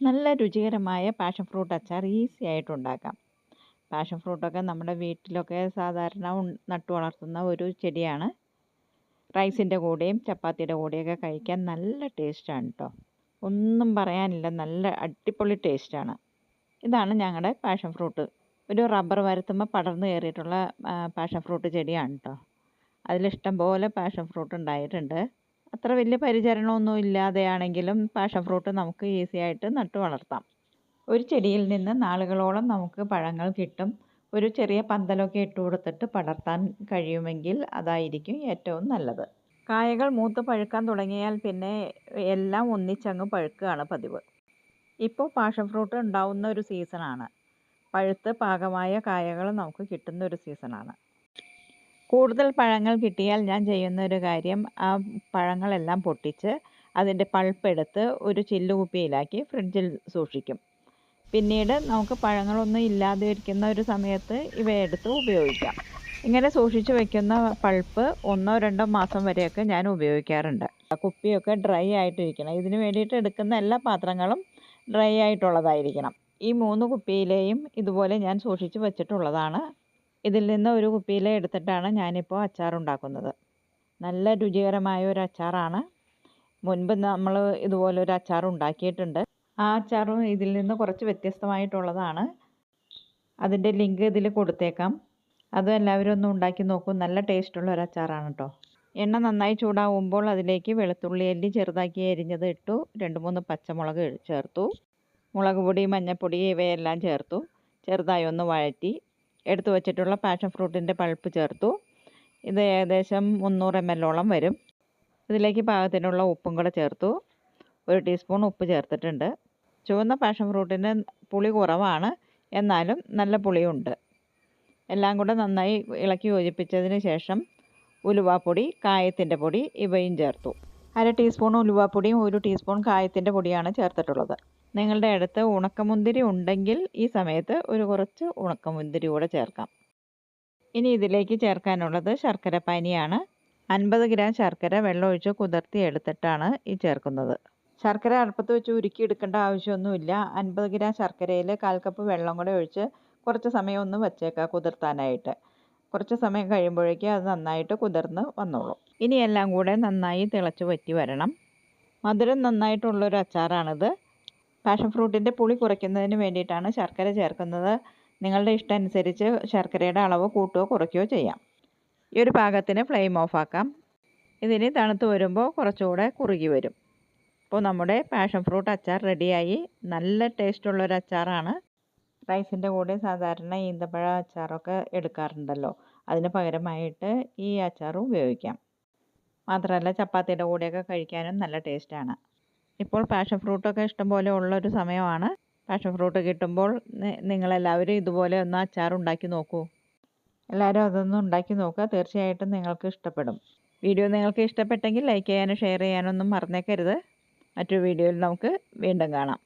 നല്ല രുചികരമായ passion fruit അച്ചാർ ഈസി ആയിട്ട് ഉണ്ടാക്കാം പാഷൻ ഫ്രൂട്ടൊക്കെ നമ്മുടെ വീട്ടിലൊക്കെ സാധാരണ നട്ടു വളർത്തുന്ന ഒരു ചെടിയാണ്. റൈസിന്റെ കൂടെയും ചപ്പാത്തിയുടെ കൂടെയൊക്കെ കഴിക്കാൻ നല്ല ടേസ്റ്റാണ് കേട്ടോ ഒന്നും പറയാനില്ല നല്ല അടിപൊളി ടേസ്റ്റാണ് ഇതാണ് ഞങ്ങളുടെ പാഷൻ ഫ്രൂട്ട് ഒരു റബ്ബർ വരുത്തുമ്പോൾ പടർന്നു കയറിയിട്ടുള്ള പാഷൻ ഫ്രൂട്ട് ചെടിയാണ് കേട്ടോ അതിലിഷ്ടം പോലെ പാഷൻ ഫ്രൂട്ട് ഉണ്ടായിട്ടുണ്ട്. അത്ര വലിയ പരിചരണമൊന്നും ഇല്ലാതെയാണെങ്കിലും പാഷൻ ഫ്രൂട്ട് നമുക്ക് ഈസി ആയിട്ട് നട്ടു വളർത്താം. ഒരു ചെടിയിൽ നിന്ന് നാളുകളോളം നമുക്ക് പഴങ്ങൾ കിട്ടും. ഒരു ചെറിയ പന്തലൊക്കെ ഇട്ട് കൊടുത്തിട്ട് പടർത്താൻ കഴിയുമെങ്കിൽ അതായിരിക്കും ഏറ്റവും നല്ലത്. കായകൾ മൂത്ത് പഴുക്കാൻ തുടങ്ങിയാൽ പിന്നെ എല്ലാം ഒന്നിച്ചങ്ങ് പഴുക്കുകയാണ് പതിവ്. ഇപ്പോൾ പാഷൻ ഫ്രൂട്ട് ഉണ്ടാവുന്ന ഒരു സീസണാണ്. പഴുത്ത് പാകമായ കായകൾ നമുക്ക് കിട്ടുന്ന ഒരു സീസണാണ്. കൂടുതൽ പഴങ്ങൾ കിട്ടിയാൽ ഞാൻ ചെയ്യുന്ന ഒരു കാര്യം ആ പഴങ്ങളെല്ലാം പൊട്ടിച്ച് അതിന്റെ പൾപ്പെടുത്ത് ഒരു ചില്ലുകുപ്പിയിലാക്കി ഫ്രിഡ്ജിൽ സൂക്ഷിക്കും. പിന്നീട് നമുക്ക് പഴങ്ങളൊന്നും ഇല്ലാതെ ഇരിക്കുന്ന ഒരു സമയത്ത് ഇവയെടുത്ത് ഉപയോഗിക്കാം. ഇങ്ങനെ സൂക്ഷിച്ച് വെക്കുന്ന പൾപ്പ് ഒന്നോ രണ്ടോ മാസം വരെയൊക്കെ ഞാൻ ഉപയോഗിക്കാറുണ്ട്. കുപ്പിയൊക്കെ ഡ്രൈ ആയിട്ടിരിക്കണം. ഇതിന് വേണ്ടിയിട്ട് എടുക്കുന്ന എല്ലാ പാത്രങ്ങളും ഡ്രൈ ആയിട്ടുള്ളതായിരിക്കണം. ഈ മൂന്ന് കുപ്പിയിലെയും ഇതുപോലെ ഞാൻ സൂക്ഷിച്ച് വെച്ചിട്ടുള്ളതാണ് ഇതിൽ നിന്ന് ഒരു കുപ്പിയിൽ എടുത്തിട്ടാണ് ഞാനിപ്പോൾ അച്ചാറുണ്ടാക്കുന്നത്. നല്ല രുചികരമായ ഒരു അച്ചാറാണ്. മുൻപ് നമ്മൾ ഇതുപോലെ ഒരു അച്ചാർ ഉണ്ടാക്കിയിട്ടുണ്ട്. ആ അച്ചാറും ഇതിൽ നിന്ന് കുറച്ച് വ്യത്യസ്തമായിട്ടുള്ളതാണ്. അതിന്റെ ലിങ്ക് ഇതിൽ കൊടുത്തേക്കാം. അതും എല്ലാവരും ഒന്ന് ഉണ്ടാക്കി നോക്കൂ. നല്ല ടേസ്റ്റുള്ള ഒരു അച്ചാറാണ് കേട്ടോ എണ്ണ നന്നായി ചൂടാവുമ്പോൾ അതിലേക്ക് വെളുത്തുള്ളി അല്ലി ചെറുതാക്കി അരിഞ്ഞത് ഇട്ടു. രണ്ട് മൂന്ന് പച്ചമുളക് ചേർത്തു. മുളക് പൊടി മഞ്ഞൾപ്പൊടി ഇവയെല്ലാം ചേർത്തു. ചെറുതായി ഒന്ന് വഴറ്റി. എടുത്തു വച്ചിട്ടുള്ള പാഷൻ ഫ്രൂട്ടിന്റെ പൾപ്പ് ചേർത്തു. ഇത് ഏകദേശം മുന്നൂറ് എം എല്ലോളം വരും. ഇതിലേക്ക് പാകത്തിനുള്ള ഉപ്പും കൂടെ ചേർത്തു. ഒരു ടീസ്പൂൺ ഉപ്പ് ചേർത്തിട്ടുണ്ട്. ചുവന്ന പാഷൻ ഫ്രൂട്ടിന് പുളി കുറവാണ്. എന്നാലും നല്ല പുളിയുണ്ട്. എല്ലാം കൂടെ നന്നായി ഇളക്കി യോജിപ്പിച്ചതിന് ശേഷം ഉലുവാപ്പൊടി കായത്തിന്റെ പൊടി ഇവയും ചേർത്തു. അര ടീസ്പൂൺ ഉലുവാപ്പൊടിയും ഒരു ടീസ്പൂൺ കായത്തിന്റെ പൊടിയാണ് ചേർത്തിട്ടുള്ളത്. നിങ്ങളുടെ അടുത്ത് ഉണക്കമുന്തിരി ഉണ്ടെങ്കിൽ ഈ സമയത്ത് ഒരു കുറച്ച് ഉണക്കമുന്തിരി കൂടെ ചേർക്കാം. ഇനി ഇതിലേക്ക് ചേർക്കാനുള്ളത് ശർക്കര പാനിയാണ്. അൻപത് ഗ്രാം ശർക്കര വെള്ളമൊഴിച്ച് കുതിർത്തി എടുത്തിട്ടാണ് ഈ ചേർക്കുന്നത്. ശർക്കര അടുപ്പത്ത് വെച്ച് ഉരുക്കി എടുക്കേണ്ട ആവശ്യമൊന്നുമില്ല. അൻപത് ഗ്രാം ശർക്കരയിൽ കാൽ കപ്പ് വെള്ളം കൂടെ ഒഴിച്ച് കുറച്ച് സമയം ഒന്ന് വച്ചേക്കാം കുതിർത്താനായിട്ട്. കുറച്ച് സമയം കഴിയുമ്പോഴേക്കും അത് നന്നായിട്ട് കുതിർന്ന് വന്നോളൂ. ഇനി എല്ലാം കൂടെ നന്നായി തിളച്ച് വറ്റി വരണം. മധുരം നന്നായിട്ടുള്ളൊരു അച്ചാറാണിത്. പാഷൻ ഫ്രൂട്ടിന്റെ പുളി കുറയ്ക്കുന്നതിന് വേണ്ടിയിട്ടാണ് ശർക്കര ചേർക്കുന്നത്. നിങ്ങളുടെ ഇഷ്ടം അനുസരിച്ച് ശർക്കരയുടെ അളവ് കൂട്ടുകയോ കുറയ്ക്കുകയോ ചെയ്യാം. ഈ ഒരു പാകത്തിന് ഫ്ലെയിം ഓഫാക്കാം ഇതിന് തണുത്ത് വരുമ്പോൾ കുറച്ചുകൂടെ കുറുകി വരും. അപ്പോൾ നമ്മുടെ പാഷൻ ഫ്രൂട്ട് അച്ചാർ റെഡിയായി നല്ല ടേസ്റ്റുള്ളൊരു അച്ചാറാണ്. റൈസിന്റെ കൂടെ സാധാരണ ഈന്തപ്പഴ അച്ചാറൊക്കെ എടുക്കാറുണ്ടല്ലോ. അതിന് പകരമായിട്ട് ഈ അച്ചാറും ഉപയോഗിക്കാം. മാത്രമല്ല ചപ്പാത്തിയുടെ കൂടെയൊക്കെ കഴിക്കാനും നല്ല ടേസ്റ്റാണ് ഇപ്പോൾ പാഷൻ ഫ്രൂട്ടൊക്കെ ഇഷ്ടംപോലെ ഉള്ളൊരു സമയമാണ്. പാഷൻ ഫ്രൂട്ട് കിട്ടുമ്പോൾ നിങ്ങളെല്ലാവരും ഇതുപോലെ ഒന്ന് അച്ചാർ ഉണ്ടാക്കി നോക്കൂ. എല്ലാവരും അതൊന്ന് ഉണ്ടാക്കി നോക്കുക. തീർച്ചയായിട്ടും നിങ്ങൾക്ക് ഇഷ്ടപ്പെടും. വീഡിയോ നിങ്ങൾക്ക് ഇഷ്ടപ്പെട്ടെങ്കിൽ ലൈക്ക് ചെയ്യാനും ഷെയർ ചെയ്യാനൊന്നും മറന്നേക്കരുത്. മറ്റൊരു വീഡിയോയിൽ നമുക്ക് വീണ്ടും കാണാം.